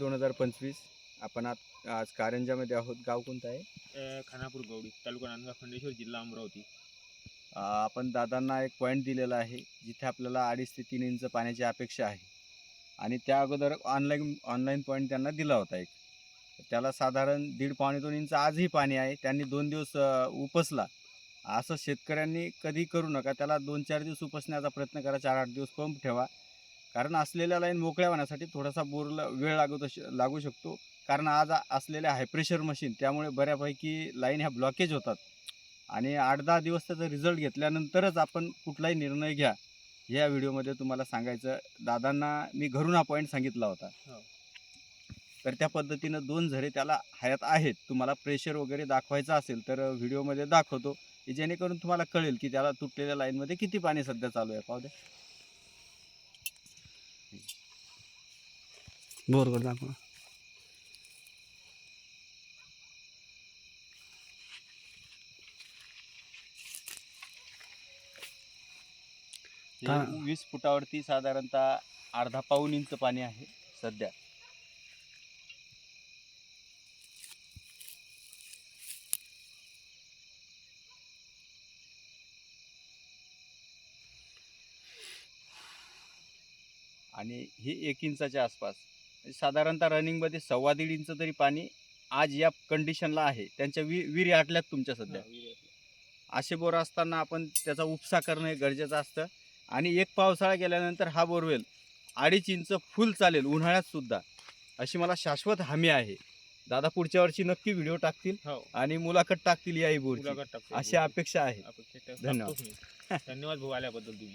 दोन हजार पंचवीस आपण आत आज कारंजामध्ये आहोत. गाव कोणतं आहे? अ, खानापूर गौडी तालुका नांदगाव खंडेश्वर जिल्हा अमरावती. अ, आपण दादांना एक पॉईंट दिलेला आहे जिथे आपल्याला अडीच ते तीन इंच पाण्याची अपेक्षा आहे. आणि त्या अगोदर ऑनलाईन ऑनलाईन पॉईंट त्यांना दिला होता एक. त्याला साधारण दीड पावणे दोन इंच आजही पाणी आहे. त्यांनी दोन दिवस अ, उपसला. असं शेतकऱ्यांनी कधी करू नका. त्याला दोन चार दिवस उपसण्याचा प्रयत्न करा. चार आठ दिवस पंप ठेवा. कारण असलेल्या लाईन मोकळ्या होण्यासाठी थोडासा बोरला वेळ लागू लागू शकतो. कारण आज असलेल्या हाय प्रेशर मशीन त्यामुळे बऱ्यापैकी लाईन ह्या ब्लॉकेज होतात. आणि आठ दहा दिवस त्याचा रिझल्ट घेतल्यानंतरच आपण कुठलाही निर्णय घ्या या व्हिडिओमध्ये तुम्हाला सांगायचं दादांना मी घरून हा पॉईंट सांगितला होता. हो. तर त्या पद्धतीनं दोन झरे त्याला हयात आहेत. तुम्हाला प्रेशर वगैरे दाखवायचं असेल तर व्हिडिओमध्ये दाखवतो की जेणेकरून तुम्हाला कळेल की त्याला तुटलेल्या लाईनमध्ये किती पाणी सध्या चालू आहे. पाहू द्या. बोरगड दाखवा वीस फुटावरती साधारणतः अर्धा पाऊन इंच पाणी आहे सध्या. आणि हे एक इंचाच्या आसपास. साधारणतः रनिंगमध्ये सव्वा दीड इंच तरी पाणी आज या कंडिशनला आहे. त्यांच्या वि विहिरी आटल्यात तुमच्या सध्या. असे बोर असताना आपण त्याचा उपसा करणं हे गरजेचं असतं. आणि एक पावसाळा गेल्यानंतर हा बोरवेल अडीच इंच फुल चालेल उन्हाळ्यात सुद्धा. अशी मला शाश्वत हमी आहे. दादा पुढच्या वर्षी नक्की व्हिडिओ टाकतील हो. आणि मुलाखत टाकतील याही टाकतो अशी अपेक्षा आहे. धन्यवाद. धन्यवाद भाऊ आल्याबद्दल तुम्ही.